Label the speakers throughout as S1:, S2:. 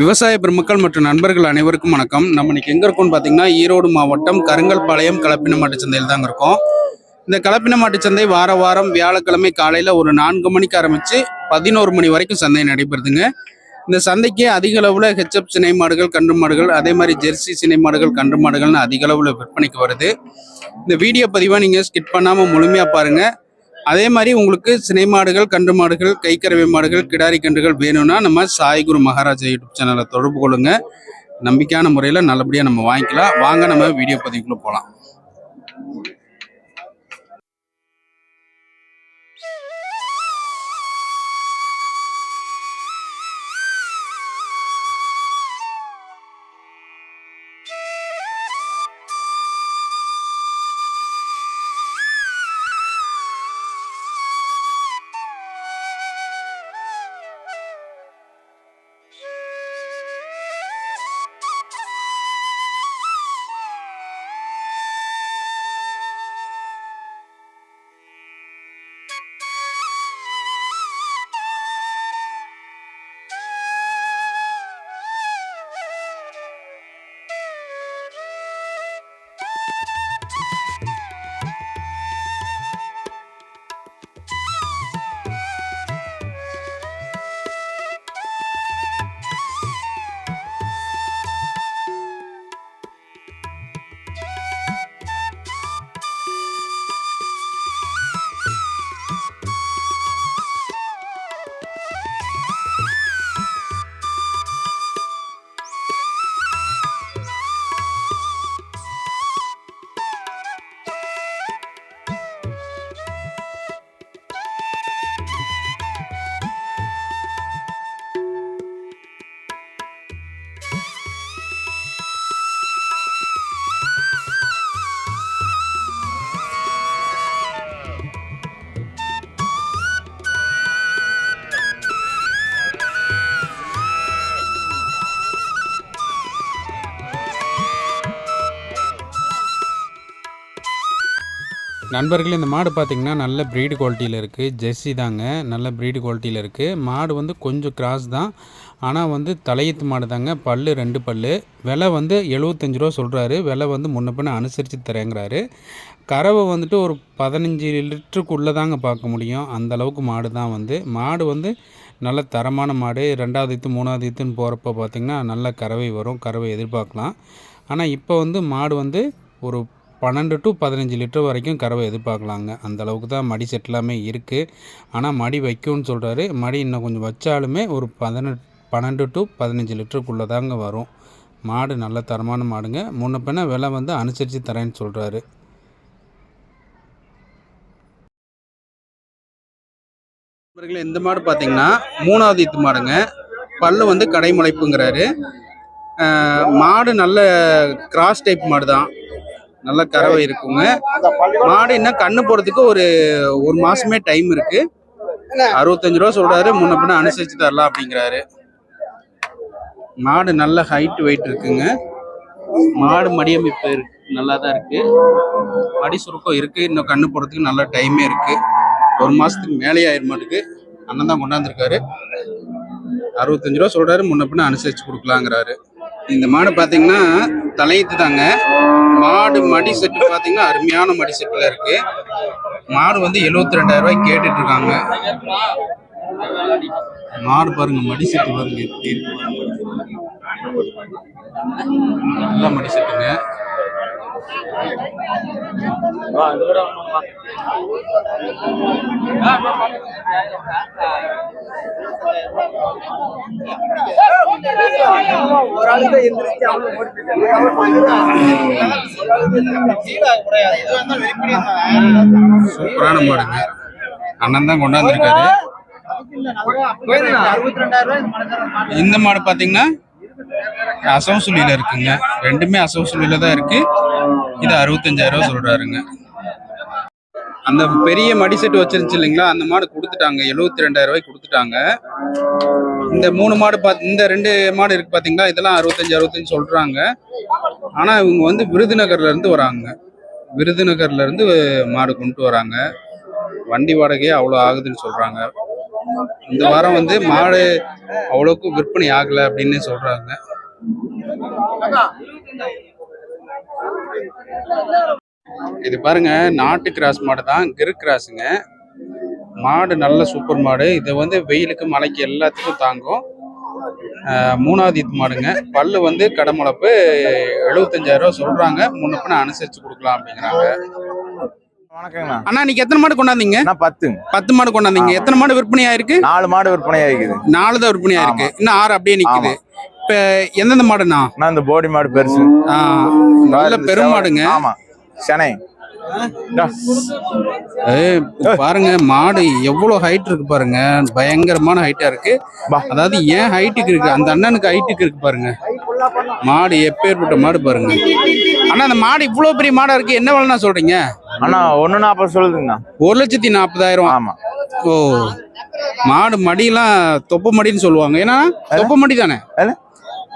S1: விவசாய பெருமக்கள் மற்றும் நண்பர்கள் அனைவருக்கும் வணக்கம். நம்ம இன்னைக்கு எங்க இருக்கோம்னு பாத்தீங்கன்னா ஈரோடு மாவட்டம் கருங்கல்பாளையம் கலப்பின மாட்டு சந்தையில் தாங்க இருக்கோம். இந்த கலப்பின மாட்டு சந்தை வார வாரம் வியாழக்கிழமை காலையில ஒரு நான்கு மணிக்கு ஆரம்பிச்சு பதினோரு மணி வரைக்கும் சந்தை நடைபெறுதுங்க. இந்த சந்தைக்கு அதிக அளவுல ஹெச்எப் சினை மாடுகள் கன்று மாடுகள் அதே மாதிரி ஜெர்சி சினை மாடுகள் கன்று மாடுகள்னு அதிக அளவுல விற்பனைக்கு வருது. இந்த வீடியோ பதிவை நீங்க ஸ்கிப் பண்ணாம முழுமையா பாருங்க. அதே மாதிரி உங்களுக்கு சினை மாடுகள் கன்று மாடுகள் கைக்கரவை மாடுகள் கிடாரி கன்றுகள் வேணும்னா நம்ம சாய்குரு மகாராஜா யூடியூப் சேனலை தொடர்பு கொள்ளுங்க. நம்பிக்கையான முறையில் நல்லபடியாக நம்ம வாங்கிக்கலாம். வாங்க நம்ம வீடியோ பதிவுக்குள்ளே போகலாம் நண்பர்களே இந்த மாடு பார்த்தீங்கன்னா நல்ல ப்ரீடு குவாலிட்டியில் இருக்குது ஜெர்சி தாங்க நல்ல ப்ரீடு குவாலிட்டியில் இருக்குது மாடு வந்து கொஞ்சம் கிராஸ் தான். ஆனால் வந்து தலையீத்து மாடு தாங்க. பல் ரெண்டு பல்லு. விலை வந்து எழுபத்தஞ்சு ரூபா சொல்கிறாரு விலை வந்து முன்ன பின்ன அனுசரித்து தரேங்கிறாரு. கறவை வந்துட்டு ஒரு பதினஞ்சு லிட்டருக்குள்ளே தாங்க பார்க்க முடியும். அந்த அளவுக்கு மாடு தான் வந்து. மாடு வந்து நல்ல தரமான மாடு. ரெண்டாவது ஈத்து மூணாவது ஈத்துன்னு போகிறப்ப பார்த்திங்கன்னா நல்ல கறவை வரும். கறவை எதிர்பார்க்கலாம். ஆனால் இப்போ வந்து மாடு வந்து ஒரு பன்னெண்டு டு பதினஞ்சு லிட்டர் வரைக்கும் கறவை எதிர்பார்க்கலாங்க. அந்த அளவுக்கு தான் மடி செட் எல்லாமே இருக்குது ஆனால் மடி வைக்கும்னு சொல்கிறாரு மடி இன்னும் கொஞ்சம் வச்சாலுமே ஒரு பதினெட்டு பன்னெண்டு டு பதினஞ்சு லிட்டருக்குள்ளே தாங்க வரும். மாடு நல்ல தரமான மாடுங்க. முன்ன பின்ன விலை வந்து அனுசரித்து தரேன்னு சொல்கிறாரு இந்த மாடு பார்த்தீங்கன்னா மூணாவது மாடுங்க. பல்லு வந்து கடைமுளைப்புங்கிறாரு. முளைப்புங்கிறாரு மாடு நல்ல கிராஸ் டைப் மாடு தான் நல்ல கறவை இருக்குங்க. மாடு இன்னும் கண்ணு போறதுக்கு ஒரு ஒரு மாசமே டைம் இருக்கு. அறுபத்தஞ்சு ரூபா சொல்றாரு. முன்ன பின்ன அனுசரிச்சு தரலாம் அப்படிங்கிறாரு. மாடு நல்ல ஹைட் வெயிட் இருக்குங்க. மாடு மடியமைப்பு இருக்கு நல்லா தான் இருக்கு. மடி சுருக்கம் இருக்கு. இன்னும் கண்ணு போடுறதுக்கு நல்ல டைமே இருக்கு. ஒரு மாசத்துக்கு மேலே ஆயிர மாட்டுக்கு. அண்ணன் தான் கொண்டாந்துருக்காரு. அறுபத்தஞ்சு ரூபா சொல்றாரு. முன்ன பின்ன அனுசரிச்சு கொடுக்கலாங்கிறாரு. இந்த மாடு பாத்தீங்கன்னா தலையீத்து தாங்க மாடு மடி செட்டு பார்த்தீங்கன்னா அருமையான மடி செட்டில் இருக்கு. மாடு வந்து எழுபத்தி ரெண்டாயிரம் ரூபாய் கேட்டுட்டு இருக்காங்க மாடு பாருங்க மடி செட்டு பாருங்க பாருங்க. நல்ல மடி செட்டுங்க.
S2: ஒரு எந்திரிச்சு
S1: சூப்பரான மாடுங்க அண்ணன் தான் கொண்டாந்துருக்காரு. இந்த மாடு பாத்தீங்கன்னா அசவசூலியில இருக்குங்க. ரெண்டுமே அசவசூலியில தான் இருக்கு. இது அறுபத்தஞ்சாயிரம் ரூபா சொல்றாருங்க. அந்த பெரிய மடி செட்டு வச்சிருந்துச்சு இல்லைங்களா? அந்த மாடு கொடுத்துட்டாங்க. எழுபத்தி ரெண்டாயிரம் ரூபாய்க்கு கொடுத்துட்டாங்க. இந்த மூணு மாடு பாத் இந்த ரெண்டு மாடு இருக்கு பாத்தீங்களா? இதெல்லாம் அறுபத்தஞ்சு அறுபத்தஞ்சு சொல்றாங்க. ஆனா இவங்க வந்து விருதுநகர்ல இருந்து வராங்க. விருதுநகர்ல இருந்து மாடு கொண்டு வராங்க. வண்டி வாடகையே அவ்வளோ ஆகுதுன்னு சொல்றாங்க. இந்த வாரம் வந்து மாடு அவ்வளோக்கு விற்பனை ஆகலை அப்படின்னு சொல்றாங்க. இது பாருங்க நாட்டு கிராஸ் மாடு தான் கிரு கிராஸுங்க. மாடு நல்ல சூப்பர் மாடு. இதை வந்து வெயிலுக்கு மழைக்கு எல்லாத்துக்கும் தாங்கும். மூணாவது ஈத்து மாடுங்க. பல்லு வந்து கடமுளப்பு எழுபத்தஞ்சாயிரம் ரூபா சொல்றாங்க. முன்னப்பின அனுசரிச்சு கொடுக்கலாம் அப்படிங்கிறாங்க.
S3: வணக்கங்கண்ணா.
S1: அண்ணா எத்தனை மாடு கொண்டாந்தீங்க?
S3: நான் பத்துங்க.
S1: பத்து மாடு கொண்டாந்தீங்க. எத்தனை மாடு விற்பனை ஆயிருக்கு
S3: நாலு மாடு விற்பனை ஆகிக்குது
S1: நாலு தான் விற்பனை ஆயிருக்கு இன்னும் ஆறு அப்படியே நிக்குது. இப்ப எந்தெந்த மாடுண்ணா?
S3: நான் இந்த போடி மாடு பெருசு.
S1: நல்ல
S3: இந்த
S1: பெருமாடுங்க
S3: ஆமா சென்னை
S1: பாருங்க மாடு எவ்வளவு ஹைட் இருக்கு பாருங்க. பயங்கரமான ஹைட்டா இருக்கு. அதாவது ஏன் ஹைட்டுக்கு இருக்கு? அந்த அண்ணனுக்கு ஹைட்டுக்கு இருக்கு பாருங்க. மாடு எப்பேற்பட்ட மாடு பாருங்க. அண்ணா அந்த மாடு இவ்வளவு பெரிய மாடா இருக்கு. என்ன விலைண்ணா சொல்றீங்க?
S3: அண்ணா ஒண்ணு நாற்பது சொல்லுதுங்கண்ணா.
S1: ஒரு லட்சத்தி நாற்பதாயிரம்
S3: ஆமா.
S1: ஓ மாடு மடியெல்லாம் தொப்ப மடின்னு சொல்லுவாங்க. ஏன்னா தொப்ப மடி தானே?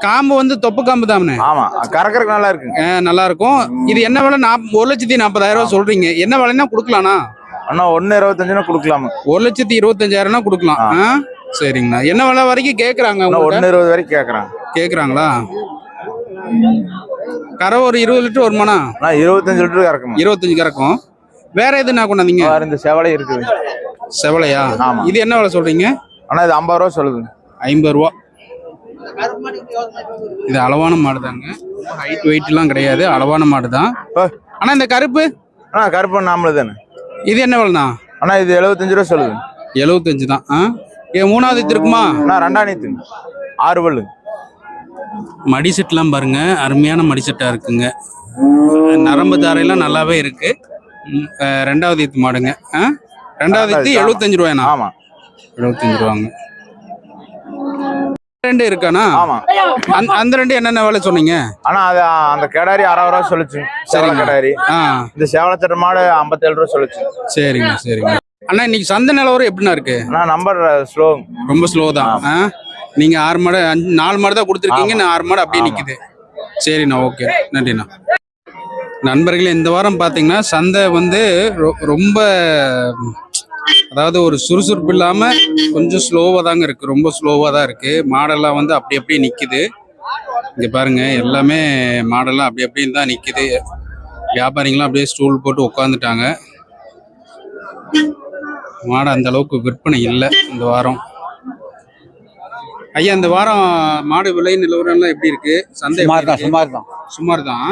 S1: காம்பு வந்து தொப்ப காம்பு தானே
S3: ஆமா கறக்கறதுக்கு நல்லா இருக்குங்க.
S1: ஆ, நல்லா இருக்கும் இது என்ன விலை? ஒரு லட்சத்தி நாற்பதாயிரம் ரூபாய் சொல்றீங்க. என்ன விலைன்னா கொடுக்கலாம்ண்ணா
S3: அண்ணா ஒண்ணு இருபத்தஞ்சுனா கொடுக்கலாமா?
S1: ஒரு லட்சத்தி இருபத்தஞ்சாயிரம்னா கொடுக்கலாம். சரிங்கண்ணா. என்ன விலை வரைக்கும் உங்கள்ட்ட?
S3: ஒண்ணு இருபது வரைக்கும் கேக்குறாங்க.
S1: கேக்குறாங்களா? கரை ஒரு இருபது லிட்டர்
S3: அண்ணா இருபத்தஞ்சு லிட்டர் கறக்குமா?
S1: இருபத்தஞ்சு கறக்கும். வேற எது நான் கொண்டாந்தீங்க?
S3: வேற இந்த செவலை இருக்குது.
S1: செவலையா. இது என்ன விலை சொல்றீங்க?
S3: அண்ணா இது ஐம்பது ரூபா சொல்லுதுங்க.
S1: ஐம்பது ரூபா. இது அளவான மாடு தாங்க ஹைட் வெயிட் எல்லாம் கிடையாது. அளவான மாடு தான்
S3: ஓ,
S1: ஆனா இந்த கருப்பு?
S3: அண்ணா கருப்பு நாமளு தானே.
S1: இது என்ன விலைண்ணா?
S3: அண்ணா இது எழுபத்தஞ்சு ரூபா சொல்லுது.
S1: எழுபத்தஞ்சு தான். ஆ? ஏன் மூணாவது இது இருக்குமா?
S3: அண்ணா ரெண்டா நீத்துங்க ஆறு பல்லு
S1: மடி செட்லாம் பாருங்க. அருமையான மடி செட்டா இருக்குங்க. நரம்பு தாரையெல்லாம் நல்லாவே இருக்கு. ரெண்டாவது ஈத்து மாடுங்க. ஆ? ரெண்டாவது ஈத்து எழுபத்தஞ்சு ரூபாய்ண்ணா.
S3: ஆமா.
S1: எழுபத்தஞ்சு ரூபாங்க. ரெண்டு இருக்காண்ணா
S3: ஆமா.
S1: அந்த- ரெண்டு என்னென்ன வேலை சொன்னீங்க?
S3: அண்ணா அது அந்த கிடாரி அறுபது ரூபா சொல்லுச்சு. செவலை கிடாரி. இந்த செவலச்சட்ட மாடு ஐம்பத்தேழு ரூபா சொல்லுச்சு.
S1: சரிங்க சரிங்க அண்ணா இன்னைக்கு சந்தை நிலவரம் எப்படிண்ணா இருக்கு?
S3: அண்ணா நம்பர் ஸ்லோ
S1: ரொம்ப ஸ்லோ தான். நீங்க ஆறு மாடு அஞ்சு நாலு மாடு தான் கொடுத்துருக்கீங்க நான் ஆறு மாடு அப்படியே நிக்குது. சரிண்ணா ஓகே. நன்றிண்ணா. நண்பர்களே இந்த வாரம் பார்த்தீங்கன்னா சந்தை வந்து ரொம்ப அதாவது ஒரு சுறுசுறுப்பு இல்லாம கொஞ்சம் ஸ்லோவாக தாங்க இருக்கு. ரொம்ப ஸ்லோவாக தான் இருக்கு. மாடெல்லாம் வந்து அப்படி அப்படியே நிக்குது. இங்க பாருங்க எல்லாமே மாடெல்லாம் அப்படி அப்படியே தான் நிக்குது. வியாபாரிங்களாம் அப்படியே ஸ்டூல் போட்டு உட்காந்துட்டாங்க மாடு அந்த அளவுக்கு விற்பனை இல்லை இந்த வாரம். ஐயா இந்த வாரம் மாடு விலை நிலவரம் எல்லாம் எப்படி இருக்கு? சந்தை
S2: சுமார் தான்? சுமார் தான்
S1: சுமார் தான்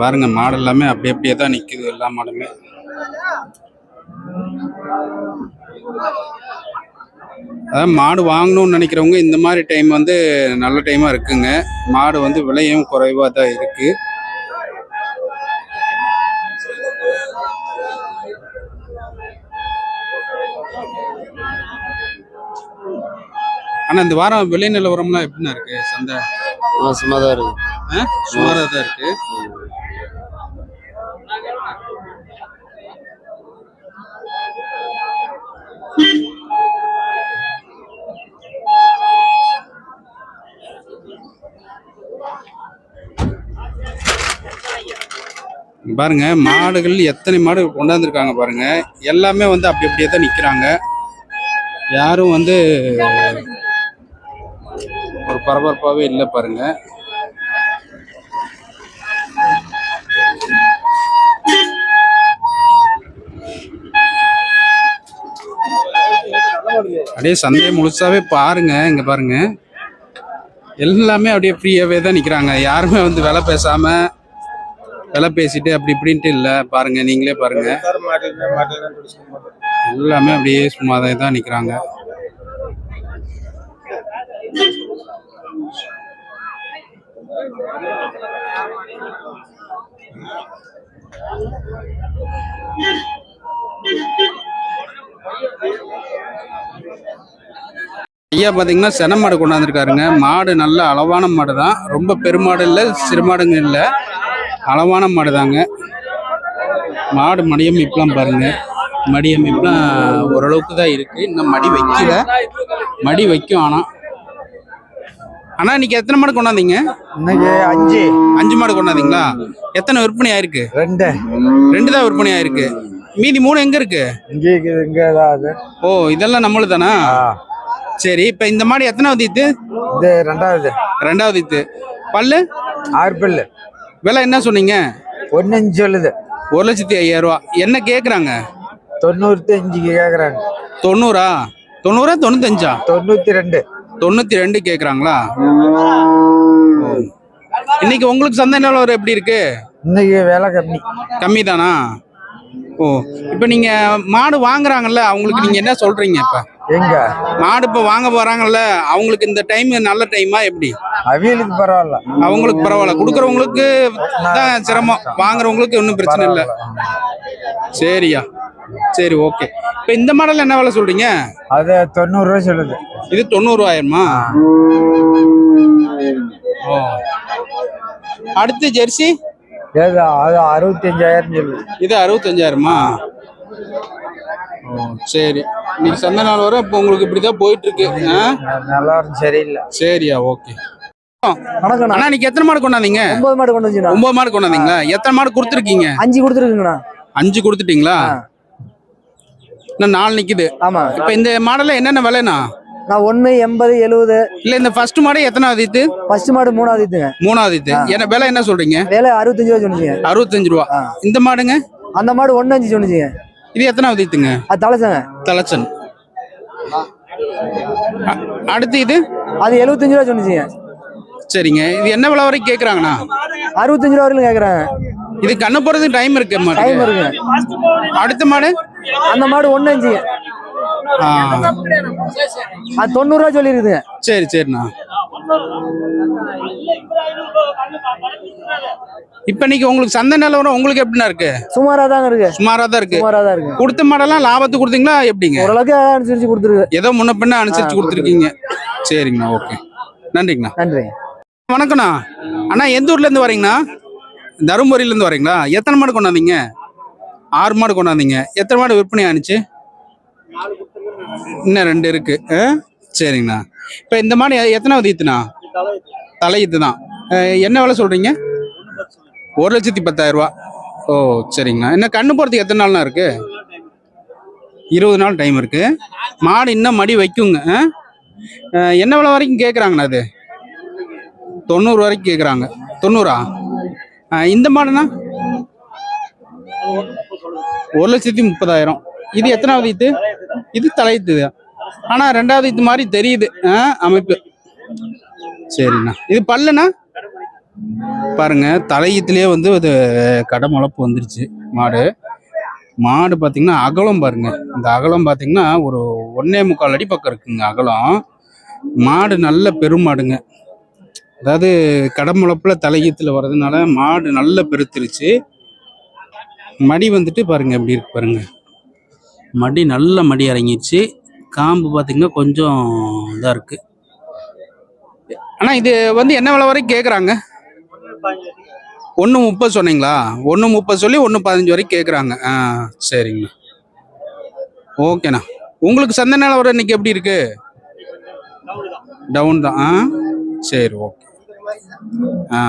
S1: பாருங்க மாடு எல்லாமே அப்படி அப்படியே தான் நிக்குது எல்லா மாடலுமே அதான் மாடு வாங்கணும்னு நினைக்கிறவங்க இந்த மாதிரி டைம் வந்து நல்ல டைமா இருக்குங்க. மாடு வந்து விலையும் குறைவா தான் இருக்கு. ஆனா இந்த வாரம் விலை நிலவரம்லாம் எப்படிண்ணா இருக்கு? சந்தை?
S2: மோசமாக தான் இருக்கு.
S1: சுமாராக தான் இருக்கு. பாருங்க மாடுகள் எத்தனை மாடு கொண்டாந்துருக்காங்க பாருங்க. எல்லாமே வந்து அப்படி அப்படியே தான் நிக்கிறாங்க. யாரும் வந்து ஒரு பரபரப்பாகவே இல்லை பாருங்க. அப்படியே சந்தையை முழுசாவே பாருங்க இங்க பாருங்க. எல்லாமே அப்படியே ஃப்ரீயாவே தான் நிக்கிறாங்க. யாருமே வந்து விலை பேசாம விலை பேசிட்டு அப்படி இப்படின்ட்டு இல்லை. பாருங்க நீங்களே பாருங்க. எல்லாமே அப்படியே சும்மா தான் நிக்கிறாங்க. ஐயா பார்த்தீங்கன்னா சென மாடு கொண்டாந்துருக்காருங்க. மாடு நல்ல அளவான மாடு தான் ரொம்ப பெருமாடு இல்லை சிறுமாடுங்க இல்லை. அளவான மாடு தாங்க மாடு மடியமைப்புலாம் பாருங்க. மடியமைப்புலாம் ஓரளவுக்கு தான் இருக்கு. இன்னும் மடி வைக்கல. மடி வைக்கும் ஆனால் அண்ணா இன்னைக்கு எத்தனை மாடு கொண்டாந்தீங்க?
S2: இன்னைக்கு அஞ்சு.
S1: அஞ்சு மாடு கொண்டாந்தீங்களா? எத்தனை விற்பனை ஆயிருக்கு?
S2: ரெண்டு.
S1: ரெண்டு தான் விற்பனை ஆயிருக்கு. மீதி மூணு எங்க இருக்கு?
S2: இங்கே இருக்குது இங்கே ஏதாவது
S1: ஓ இதெல்லாம் நம்மளுது தானா சரி இப்ப இந்த மாடு எத்தனாவது ஈத்து?
S2: இது ரெண்டாவது.
S1: ரெண்டாவது ஈத்து. பல்லு?
S2: ஆறு பல்லு.
S1: விலை என்ன சொன்னீங்க?
S2: ஒன்று அஞ்சு சொல்லுது.
S1: ஒரு லட்சத்தி ஐயாயிரம் ரூபா. என்ன கேக்குறாங்க?
S2: தொண்ணூற்றி அஞ்சுக்கு கேட்குறாங்க
S1: தொண்ணூறா? தொண்ணூறா தொண்ணூத்தஞ்சா?
S2: தொண்ணூற்றி ரெண்டு.
S1: தொண்ணூத்தி ரெண்டு கேக்குறாங்களா. இன்னைக்கு உங்களுக்கு சந்தை நிலவரம் எப்படி இருக்கு?
S2: இன்னைக்கு விலை கம்மி.
S1: கம்மி தானா ஓ இப்போ நீங்க மாடு வாங்குறாங்கல்ல அவங்களுக்கு நீங்க என்ன சொல்றீங்க இப்ப?
S2: எங்க?
S1: மாடு இப்ப வாங்க போறாங்கல்ல அவங்களுக்கு இந்த டைம் நல்ல டைமா எப்படி?
S2: அவியலுக்கு பரவாயில்ல.
S1: அவங்களுக்கு பரவாயில்ல. கொடுக்குறவங்களுக்கு தான் சிரமம். வாங்குறவங்களுக்கு ஒன்றும் பிரச்சனை இல்லை. சரியா. சரி ஓகே இப்போ இந்த மாடல் என்ன விலை சொல்றீங்க?
S2: அது தொண்ணூறுரூவா சொல்லுது.
S1: இது தொண்ணூறுவாயிரமா ஓ. அடுத்து ஜெர்சி?
S2: அது அறுபத்தஞ்சாயிரம் சொல்லுது
S1: இது அறுபத்தஞ்சாயிரமா? சரி. இன்னைக்கு சந்தை நாள் வரை இப்போ உங்களுக்கு இப்படிதான் போயிட்டு இருக்கு?
S2: நல்லா சரியில்லை.
S1: சரியா ஓகே.
S4: வணக்கண்ணா
S1: அண்ணா. இன்னைக்கு எத்தனை மாடு கொண்டாந்தீங்க?
S4: ஒன்பது மாடு கொண்டு
S1: ஒன்பது மாடு கொண்டாந்தீங்களா? எத்தனை மாடு கொடுத்துருக்கீங்க?
S4: அஞ்சு கொடுத்துருக்குங்கண்ணா.
S1: அஞ்சு கொடுத்துட்டீங்களா. இன்னும் நாலு நிக்குது.
S4: ஆமா.
S1: இப்போ இந்த மாடல்ல என்னென்ன விலைண்ணா?
S4: நான் ஒன்று எண்பது எழுபது
S1: இல்ல இந்த ஃபர்ஸ்ட் மாடு எத்தனாவது இது
S4: ஃபர்ஸ்ட் மாடு மூணாவது இதுங்க
S1: மூணாவது இது என்ன விலை என்ன சொல்றீங்க?
S4: விலை அறுபத்தஞ்சு ரூபா சொன்னிச்சுங்க
S1: அறுபத்தஞ்சு ரூபா. இந்த மாடுங்க?
S4: அந்த மாடு ஒன்று அஞ்சு சொன்னிச்சுங்க
S1: இது எத்தனாவது இதுங்க
S4: அது தலைச்சங்க
S1: தலைச்சன். அடுத்து இது?
S4: அது எழுபத்தஞ்சு ரூபா சொன்னிச்சுங்க
S1: சரிங்க. இது என்ன விலை வரைக்கும் கேக்குறாங்கண்ணா?
S4: அறுபத்தஞ்சு ரூபா வரைக்கும் கேட்குறாங்க
S1: இது கண்ணு போறதுக்கு டைம் இருக்கு
S4: டைம் இருக்குங்க
S1: அடுத்த மாடு?
S4: அந்த மாடு ஒன்று அஞ்சுங்க அது தொண்ணூறுரூவா சொல்லியிருக்குதுங்க
S1: சரி சரிண்ணா. இப்ப இன்னைக்கு உங்களுக்கு சந்தை நிலவரம் உங்களுக்கு எப்படிண்ணா இருக்கு?
S4: சுமாராக தாங்க இருக்கு.
S1: சுமாரா தான் இருக்கு.
S4: சுமாராக தான் இருக்கு.
S1: கொடுத்த மாடெல்லாம் லாபத்துக்கு கொடுத்தீங்களா எப்படிங்க?
S4: ஓரளவுக்கு அனுசரிச்சு கொடுத்துருக்கு.
S1: ஏதோ முன்ன பின்ன அனுசரிச்சு கொடுத்துருக்கீங்க. சரிங்கண்ணா ஓகே. நன்றிங்கண்ணா.
S4: நன்றி.
S1: வணக்கண்ணா அண்ணா எந்த ஊர்ல இருந்து வரீங்கண்ணா? தருமபுரியில இருந்து வரீங்களா? எத்தனை மாடு கொண்டாந்தீங்க? ஆறு மாடு கொண்டாந்தீங்க. எத்தனை மாடு விற்பனை ஆனிச்சு? இன்னும் ரெண்டு இருக்கு. ஆ? சரிங்கண்ணா. இப்போ இந்த மாடு எத்தனாவது ஈத்துண்ணா? தலை ஈத்து தான். என்ன விலை சொல்றீங்க? ஒரு லட்சத்தி பத்தாயிரம் ரூபா. ஓ சரிங்கண்ணா. என்ன கண்ணு போகிறதுக்கு எத்தனை நாள்ண்ணா இருக்கு? இருபது நாள் டைம் இருக்கு. மாடு இன்னும் மடி வைக்குங்க. ஆ? என்ன விலை வரைக்கும் கேட்குறாங்கண்ணா அது? தொண்ணூறு வரைக்கும் கேட்குறாங்க தொண்ணூறா? ஆ, இந்த மாடுண்ணா? ஒரு லட்சத்தி முப்பதாயிரம். இது எத்தனாவது இது இது தலையீத்து ஆனா ரெண்டாவது இது மாதிரி தெரியுது. ஆ, அமைப்பு. சரிண்ணா. இது பல்லுண்ணா? பாருங்க தலையீத்துலேயே வந்து இது கடை முளப்பு வந்துருச்சு. மாடு. மாடு பார்த்தீங்கன்னா அகலம் பாருங்க. இந்த அகலம் பார்த்தீங்கன்னா ஒரு ஒன்னே முக்கால் அடி பக்கம் இருக்குங்க அகலம். மாடு நல்ல பெருமாடுங்க அதாவது கடமுளப்புல தலையீத்துல வர்றதுனால மாடு நல்ல பெருத்துருச்சு. மடி வந்துட்டு பாருங்க எப்படி இருக்கு பாருங்க. மடி நல்ல மடி இறங்கிடுச்சு காம்பு பார்த்தீங்கன்னா கொஞ்சம் இதாக இருக்கு. ஆனால் இது வந்து என்ன விலை வரைக்கும் கேட்குறாங்க ஒன்று முப்பது சொன்னீங்களா? ஒன்று முப்பது சொல்லி ஒன்று பதினஞ்சு வரைக்கும் கேட்குறாங்க ஆ சரிங்கண்ணா. ஓகேண்ணா. உங்களுக்கு சந்தை நிலவரம் இன்னைக்கு எப்படி இருக்கு? டவுன் தான். ஆ சரி ஓகே. ஆ.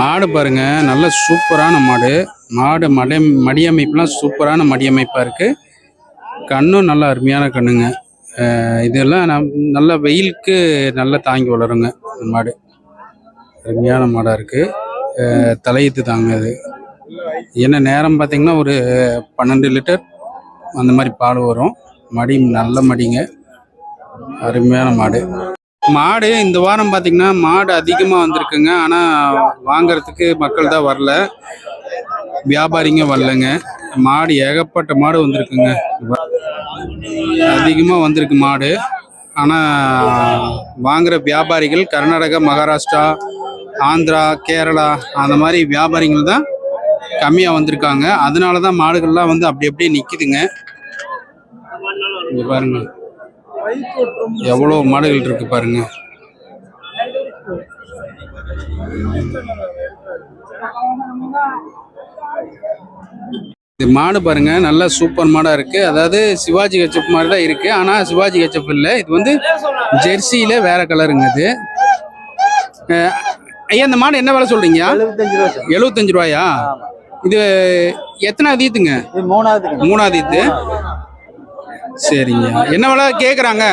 S1: மாடு பாருங்க நல்ல சூப்பரான மாடு. மாடு மடை மடியமைப்புலாம் சூப்பரான மடியமைப்பாக இருக்குது கண்ணும் நல்ல அருமையான கண்ணுங்க. இதெல்லாம் நம் நல்ல வெயிலுக்கு நல்லா தாங்கி வளருங்க இந்த மாடு. அருமையான மாடாக இருக்குது அஹ் தலையீத்து தாங்க அது. என்ன நேரம் பார்த்தீங்கன்னா ஒரு பன்னெண்டு லிட்டர் அந்த மாதிரி பால் வரும். மடி நல்ல மடிங்க. அருமையான மாடு. மாடு இந்த வாரம் பார்த்தீங்கன்னா மாடு அதிகமாக வந்திருக்குங்க. ஆனால் வாங்கிறதுக்கு மக்கள் தான் வரல. வியாபாரிங்க வரலங்க. மாடு ஏகப்பட்ட மாடு வந்திருக்குங்க. அதிகமாக வந்திருக்கு மாடு. ஆனால் வாங்குற வியாபாரிகள் கர்நாடகா மகாராஷ்டிரா ஆந்திரா கேரளா அந்த மாதிரி வியாபாரிகள் தான் கம்மியாக வந்திருக்காங்க. அதனால தான் மாடுகள்லாம் வந்து அப்படி அப்படியே நிற்கிதுங்க இங்கே பாருங்கள் எவ்வளோ மாடுகள் இருக்கு பாருங்க. இது மாடு பாருங்க நல்ல சூப்பர் மாடா இருக்கு. அதாவது சிவாஜி கச்சப் மாதிரி தான் இருக்கு. ஆனா சிவாஜி கச்சப் இல்லை. இது வந்து ஜெர்சியில வேற கலருங்க இது. ஐயா இந்த மாடு என்ன விலை சொல்றீங்க?
S4: எழுபத்தஞ்சு
S1: ரூபாயா? இது எத்தனை அதீத்துங்க
S4: இது மூணாவது
S1: மூணாவது ஈத்து. சரிங்க. என்ன விலை கேக்குறாங்க?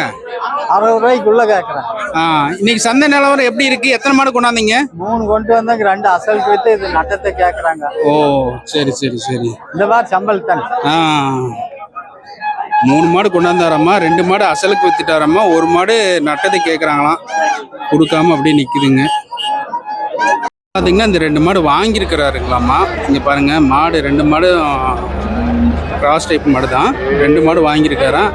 S4: அறுபது ரூபாய்க்குள்ள கேட்கறேன்
S1: ஆ, இன்னைக்கு சந்தை நிலவரம் எப்படி இருக்கு? எத்தனை மாடு கொண்டாந்தீங்க?
S4: மூணு கொண்டு வந்தாங்க ரெண்டு அசலுக்கு வித்து இது நட்டத்தை கேட்கறாங்க
S1: ஓ சரி சரி சரி.
S4: இந்த மாதிரி சம்பளம் தானே
S1: ஆ மூணு மாடு கொண்டாந்தாராம்மா ரெண்டு மாடு அசலுக்கு வித்துட்டாராம்மா ஒரு மாடு நட்டத்தை கேட்குறாங்களாம் கொடுக்காம அப்படியே நிற்குதுங்க பார்த்தீங்கன்னா இந்த ரெண்டு மாடு வாங்கியிருக்கிறாருங்களாம்மா. இங்கே பாருங்க மாடு ரெண்டு மாடு கிராஸ் டைப் மாடு தான். ரெண்டு மாடு வாங்கியிருக்காராம்.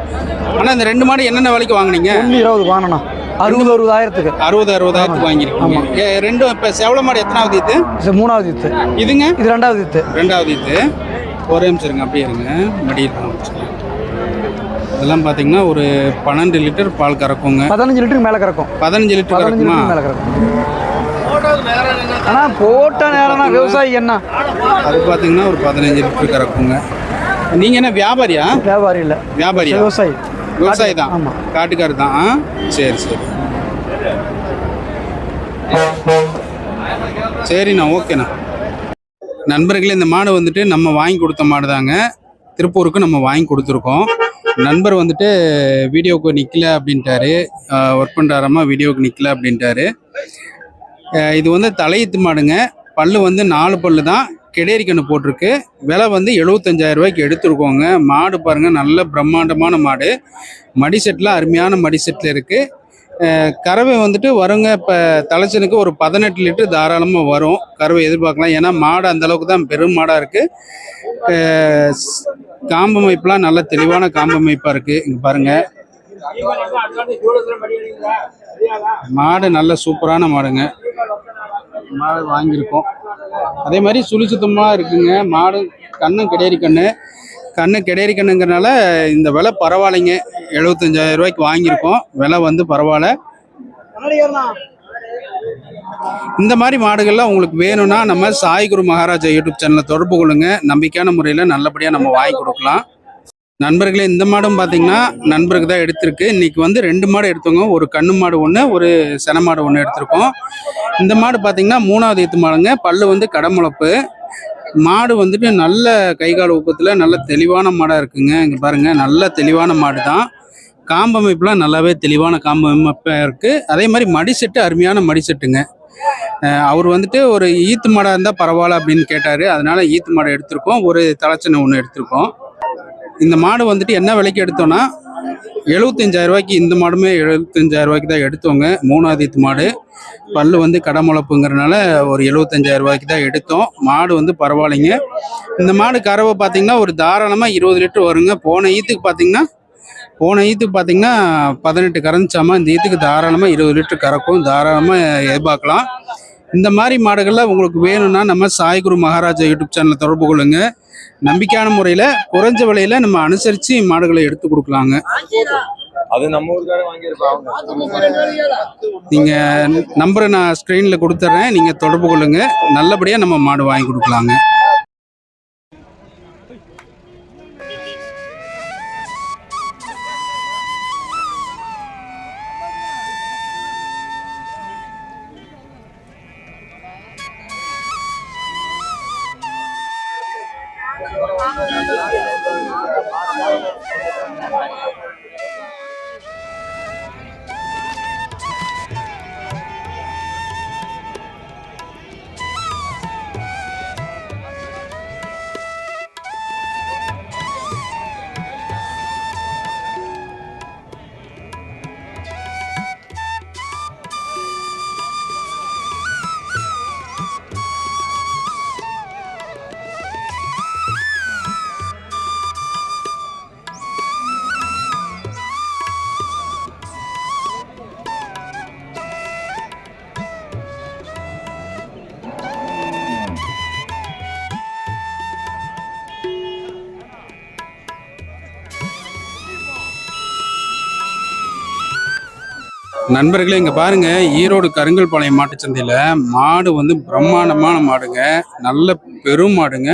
S1: ஆனால் இந்த ரெண்டு மாடு என்னென்ன விலைக்கு வாங்குனீங்க?
S4: இருபது வாங்கணும் அறுபது அறுபதாயிரத்துக்கு.
S1: அறுபது அறுபதாயிரத்துக்கு வாங்கியிருக்கீங்க. ரெண்டும் இப்போ செவல மாடு எத்தனாவது இது
S4: இது மூணாவது வித்து
S1: இதுங்க?
S4: இது ரெண்டாவது வித்து
S1: ரெண்டாவது இது ஒரே நிமிஷம் இருங்க அப்படியே இருங்க. மடியில். இதெல்லாம் பார்த்தீங்கன்னா ஒரு பன்னெண்டு லிட்டர் பால் கறக்குங்க.
S4: பதினஞ்சு லிட்டருக்கு மேல கறக்கும்.
S1: பதினஞ்சு லிட்டர்
S4: பதினஞ்சு மேல கறக்கும். ஆனா போட்ட நேரம்னா விவசாயி என்ன?
S1: அது பார்த்தீங்கன்னா ஒரு பதினஞ்சு லிட்டர் கறக்குங்க. நீங்கள் என்ன வியாபாரியா?
S4: வியாபாரி இல்ல.
S1: வியாபாரியா?
S4: விவசாயி.
S1: விவசாயி தான்?
S4: ஆமா.
S1: காட்டுக்காரு தான். ஆ? சரி சரி. சரிண்ணா ஓகேண்ணா. நண்பர்களே இந்த மாடு வந்துட்டு நம்ம வாங்கி கொடுத்த மாடு தாங்க. திருப்பூருக்கு நம்ம வாங்கி கொடுத்துருக்கோம். நண்பர் வந்துட்டு வீடியோவுக்கு நிற்கல அப்படின்ட்டாரு. ஒர்க் பண்ணுறாரம்மா வீடியோவுக்கு நிற்கல அப்படின்ட்டாரு. இது வந்து தலையீத்து மாடுங்க. பல்லு வந்து நாலு பல்லு தான். கெடேரி போட்டிருக்கு. விலை வந்து 75000 ரூபாய்க்கு எடுத்துருக்கோங்க. மாடு பாருங்கள் நல்ல பிரம்மாண்டமான மாடு. மடி செட்டில் அருமையான மடி செட்டில் இருக்குது கறவை வந்துட்டு வருங்க இப்போ தலைச்சனுக்கு ஒரு பதினெட்டு லிட்டர் தாராளமாக வரும். கறவை எதிர்பார்க்கலாம். ஏன்னா மாடு அந்த அளவுக்கு தான் பெரும் மாடாக இருக்குது காம்பமைப்புலாம் நல்ல தெளிவான காம்பமைப்பாக இருக்குது இங்கே பாருங்கள் மாடு நல்ல சூப்பரான மாடுங்க. மாடு வாங்கியிருக்கோம். அதே மாதிரி சுழி சுத்தமாக இருக்குங்க. மாடு கண்ணும் கிடையாது கண்ணு. கண்ணு கிடையாது கண்ணுங்கிறனால இந்த விலை பரவாயில்லைங்க. எழுபத்தஞ்சாயிரம் ரூபாய்க்கு வாங்கியிருக்கோம். விலை வந்து பரவாயில்ல. இந்த மாதிரி மாடுகள்லாம் உங்களுக்கு வேணும்னா நம்ம சாய்குரு மகாராஜா யூடியூப் சேனலை தொடர்பு கொள்ளுங்க. நம்பிக்கையான முறையில் நல்லபடியாக நம்ம வாங்கி கொடுக்கலாம். நண்பர்களே இந்த மாடும் பார்த்தீங்கன்னா நண்பருக்கு தான் எடுத்திருக்கு. இன்னைக்கு வந்து ரெண்டு மாடு எடுத்தோங்க. ஒரு கண்ணு மாடு ஒன்று ஒரு சென மாடு ஒன்று எடுத்திருக்கோம். இந்த மாடு பார்த்தீங்கன்னா மூணாவது ஈத்து மாடுங்க. பல்லு வந்து கடமுளப்பு மாடு வந்துட்டு நல்ல கைகால் ஊக்கத்தில் நல்ல தெளிவான மாடாக இருக்குங்க. இங்கே பாருங்கள் நல்ல தெளிவான மாடு தான் காம்பமைப்புலாம் நல்லாவே தெளிவான காம்பமைப்பாக இருக்குது அதே மாதிரி மடி செட்டு அருமையான மடி செட்டுங்க. அவர் வந்துட்டு ஒரு ஈத்து மாடாக இருந்தால் பரவாயில்ல அப்படின்னு கேட்டார். அதனால் ஈத்து மாடை எடுத்திருக்கோம். ஒரு தலைச்சனை ஒன்று எடுத்திருக்கோம். இந்த மாடு வந்துட்டு என்ன விலைக்கு எடுத்தோம்னா 75000 ரூபாய்க்கு இந்த மாடுமே 75000 ரூபாய்க்கு தான் எடுத்தோங்க. மூணாவது மாடு. பல்லு வந்து கடமுளப்புங்கிறனால ஒரு 75000 ரூபாய்க்கு தான் எடுத்தோம். மாடு வந்து பரவாயில்லைங்க. இந்த மாடு கறவை பார்த்தீங்கன்னா ஒரு தாராளமாக இருபது லிட்டர் வருங்க. போன ஈத்துக்கு பார்த்தீங்கன்னா போன ஈத்துக்கு பார்த்தீங்கன்னா பதினெட்டு கறந்துச்சாமா இந்த ஈத்துக்கு தாராளமாக இருபது லிட்டர் கறக்கும். தாராளமாக எதிர்பார்க்கலாம். இந்த மாதிரி மாடுகள்லாம் உங்களுக்கு வேணும்னா நம்ம சாய்குரு மகாராஜா யூடியூப் சேனலை தொடர்பு கொள்ளுங்க. நம்பிக்கையான முறையில் குறைஞ்ச விலையில நம்ம அனுசரித்து மாடுகளை எடுத்து கொடுக்கலாங்க.
S3: அது நம்ம ஊருக்கார வாங்கியிருப்பாங்க
S1: நீங்கள் நம்பரை நான் ஸ்க்ரீனில் கொடுத்துட்றேன் நீங்கள் தொடர்பு கொள்ளுங்க. நல்லபடியாக நம்ம மாடு வாங்கி கொடுக்கலாங்க. நண்பர்களே இங்கே பாருங்க. ஈரோடு கருங்கல்பாளையம் மாட்டுச்சந்தையில் மாடு வந்து பிரம்மாண்டமான மாடுங்க. நல்ல பெரும் மாடுங்க.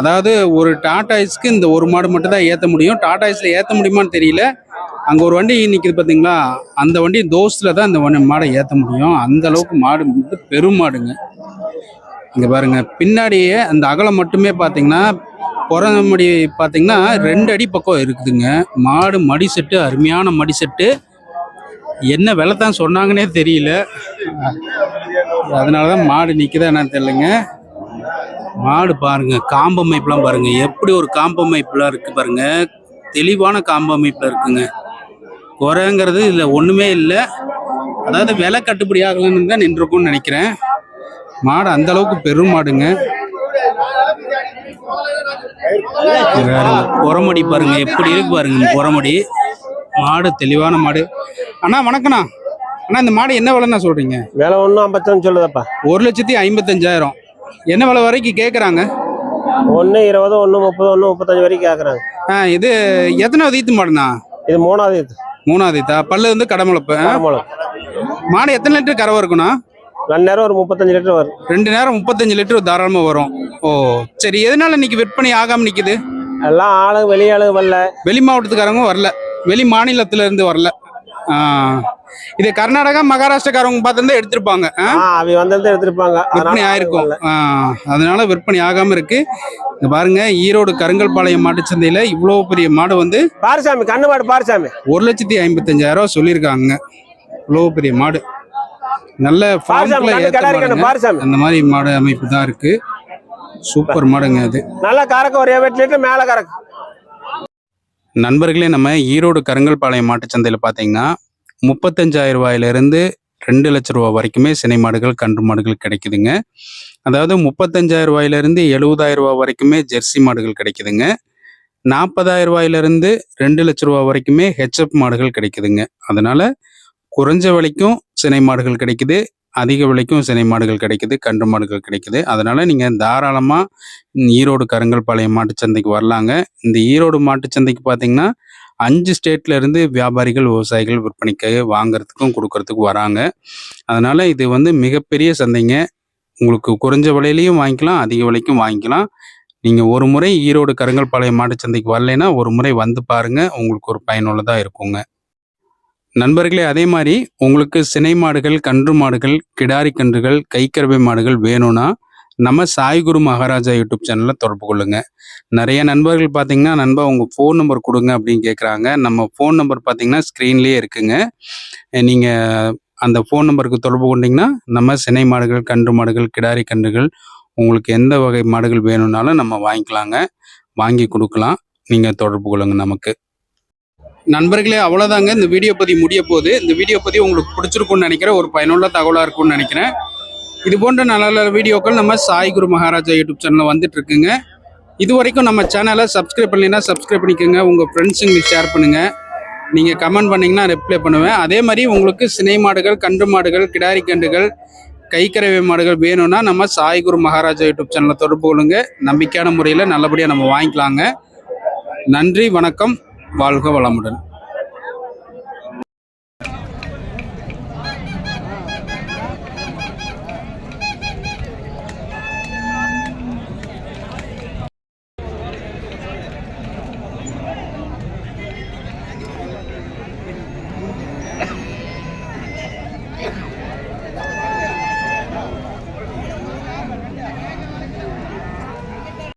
S1: அதாவது ஒரு டாடாய்ஸ்க்கு இந்த ஒரு மாடு மட்டும் தான் ஏற்ற முடியும். டாடாய்ஸில் ஏற்ற முடியுமான்னு தெரியல. அங்கே ஒரு வண்டி நிற்கிது பார்த்தீங்களா அந்த வண்டி தோஸ்தில் தான் இந்த வண்டி மாடை ஏற்ற முடியும். அந்த அளவுக்கு மாடு வந்து பெரும் மாடுங்க. இங்கே பாருங்க. பின்னாடியே அந்த அகலம் மட்டுமே பார்த்தீங்கன்னா பிறந்த மடி பார்த்தீங்கன்னா ரெண்டு அடி பக்கம் இருக்குதுங்க. மாடு மடி செட்டு அருமையான மடி செட்டு என்ன விலை தான் சொன்னாங்கன்னே தெரியல. அதனால தான் மாடு நிற்குதா என்னன்னு தெரியலங்க. மாடு பாருங்க காம்பமைப்புலாம் பாருங்க. எப்படி ஒரு காம்பமைப்புலாம் இருக்கு பாருங்க. தெளிவான காம்பமைப்புல இருக்குங்க. குறைங்கிறது இதில் ஒன்றுமே இல்லை. அதாவது விலை கட்டுப்படி ஆகலன்னு தான் நின்றுருக்கும்னு நினைக்கிறேன். மாடு அந்த அளவுக்கு பெரும் மாடுங்க. குரமடி பாருங்க, எப்படி இருக்கு பாருங்க குரமடி மாடு தெளிவான மாடு. அண்ணா வணக்கண்ணா அண்ணா இந்த மாடு என்ன விலைண்ணா சொல்றீங்க?
S5: விலை ஒன்றும் ஐம்பத்தஞ்சு சொல்லுதப்பா.
S1: ஒரு லட்சத்தி ஐம்பத்தஞ்சாயிரம். என்ன விலை வரைக்கும் கேட்குறாங்க
S5: ஒன்று இருபது ஒன்று முப்பது ஒன்று முப்பத்தஞ்சு வரைக்கும் கேட்குறாங்க
S1: ஆ இது எத்தனாவது ஈத்து மாடுண்ணா?
S5: இது மூணாவது இது
S1: மூணாவது ஈத்தா? பல்லு வந்து கடமுளப்பு மாடு எத்தனை லிட்டர் கறவை இருக்குண்ணா?
S5: ரெண்டு நேரம் ஒரு முப்பத்தஞ்சு லிட்டர் வரும்.
S1: ரெண்டு நேரம் முப்பத்தஞ்சு லிட்டர் தாராளமாக வரும். ஓ சரி. எதனால இன்னைக்கு விற்பனை ஆகாம நிக்குது?
S5: எல்லாம் ஆளுங்க வெளியாளுங்க வரல.
S1: வெளி மாவட்டத்துக்காரங்க வரல. வெளி மாநிலத்துல இருந்து வரல. இது கர்நாடகா மகாராஷ்டிரக்காரங்க பார்த்துருந்தா எடுத்திருப்பாங்க. ஆ?
S5: ஆ அவி வந்திருந்து எடுத்திருப்பாங்க.
S1: விற்பனை ஆயிருக்கும். அதனால விற்பனை ஆகாம இருக்கு. பாருங்க ஈரோடு கருங்கல்பாளையம் மாட்டுச்சந்தையில இவ்வளோ பெரிய மாடு வந்து
S5: பாரிசாமி கண்ணு மாடு பாரிசாமி.
S1: ஒரு லட்சத்தி ஐம்பத்தஞ்சாயிரம் ரூபா சொல்லியிருக்காங்க. இவ்வளோ பெரிய மாடு. நல்ல ஃபார்ம்ல அந்த மாதிரி மாடு அமைப்பு தான் இருக்கு. சூப்பர் மாடுங்க அது.
S5: நல்லா கறக்க ஒரு எட்டு லிட்டர் மேலே கறக்கு.
S1: நண்பர்களே நம்ம ஈரோடு கருங்கல்பாளையம் மாட்டுச்சந்தையில் பார்த்தீங்கன்னா முப்பத்தஞ்சாயிரம் ரூபாயிலிருந்து ரெண்டு லட்ச ரூபா வரைக்குமே சினை மாடுகள் கன்று மாடுகள் கிடைக்குதுங்க. அதாவது முப்பத்தஞ்சாயிரம் ரூபாயிலிருந்து எழுபதாயிரம் ரூபா வரைக்குமே ஜெர்சி மாடுகள் கிடைக்குதுங்க. நாற்பதாயிரம் ரூபாயிலிருந்து ரெண்டு லட்ச ரூபா வரைக்குமே ஹெச்எப் மாடுகள் கிடைக்குதுங்க. அதனால குறைஞ்ச விலைக்கும் சினை மாடுகள் கிடைக்குது. அதிக விலைக்கும் சினை மாடுகள் கிடைக்குது கன்று மாடுகள் கிடைக்குது. அதனால் நீங்கள் தாராளமாக ஈரோடு கருங்கல்பாளையம் மாட்டுச்சந்தைக்கு வரலாங்க. இந்த ஈரோடு மாட்டுச்சந்தைக்கு பார்த்தீங்கன்னா அஞ்சு ஸ்டேட்லேருந்து வியாபாரிகள் விவசாயிகள் விற்பனைக்கு வாங்குறதுக்கும் கொடுக்கறதுக்கும் வராங்க. அதனால் இது வந்து மிகப்பெரிய சந்தைங்க. உங்களுக்கு குறைஞ்ச விலையிலையும் வாங்கிக்கலாம் அதிக விலைக்கும் வாங்கிக்கலாம். நீங்கள் ஒரு முறை ஈரோடு கருங்கல்பாளையம் மாட்டுச்சந்தைக்கு வரலைன்னா ஒரு முறை வந்து பாருங்கள் உங்களுக்கு ஒரு பயனுள்ளதாக இருக்குங்க. நண்பர்களே அதே மாதிரி உங்களுக்கு சினை மாடுகள் கன்று மாடுகள் கிடாரி கன்றுகள் கைக்கரவை மாடுகள் வேணும்னா நம்ம சாய்குரு மகாராஜா யூடியூப் சேனலில் தொடர்பு கொள்ளுங்க. நிறைய நண்பர்கள் பார்த்தீங்கன்னா நண்பா உங்கள் ஃபோன் நம்பர் கொடுங்க அப்படின்னு கேட்குறாங்க நம்ம ஃபோன் நம்பர் பார்த்தீங்கன்னா ஸ்க்ரீன்லேயே இருக்குங்க. நீங்கள் அந்த ஃபோன் நம்பருக்கு தொடர்பு கொண்டிங்கன்னா நம்ம சினை மாடுகள் கன்று மாடுகள் கிடாரி கன்றுகள் உங்களுக்கு எந்த வகை மாடுகள் வேணும்னாலும் நம்ம வாங்கிக்கலாங்க. வாங்கி கொடுக்கலாம். நீங்கள் தொடர்பு கொள்ளுங்க நமக்கு. நண்பர்களே அவ்வளோதாங்க இந்த வீடியோ பதிவு முடிய போகுது. இந்த வீடியோ பதிவு உங்களுக்கு பிடிச்சிருக்கும்னு நினைக்கிறேன். ஒரு பயனுள்ள தகவலாக இருக்கும்னு நினைக்கிறேன். இது போன்ற நல்ல நல்ல வீடியோக்கள் நம்ம சாய் குரு மகாராஜா யூடியூப் சேனலில் வந்துட்டு இருக்குங்க. இது வரைக்கும் நம்ம சேனலை சப்ஸ்கிரைப் பண்ணலைன்னா சப்ஸ்கிரைப் பண்ணிக்கோங்க. உங்கள் ஃப்ரெண்ட்ஸுங்களுக்கு ஷேர் பண்ணுங்கள் நீங்கள் கமெண்ட் பண்ணிங்கன்னா ரிப்ளை பண்ணுவேன். அதே மாதிரி உங்களுக்கு சினை மாடுகள் கன்று மாடுகள் கிடாரி கன்றுகள் கைக்கரவை மாடுகள் வேணும்னா நம்ம சாய் குரு மகாராஜா யூடியூப் சேனலை தொடர்பு கொள்ளுங்க. நம்பிக்கையான முறையில் நல்லபடியாக நம்ம வாங்கிக்கலாங்க. நன்றி வணக்கம். வாழ்க வளமுடன்.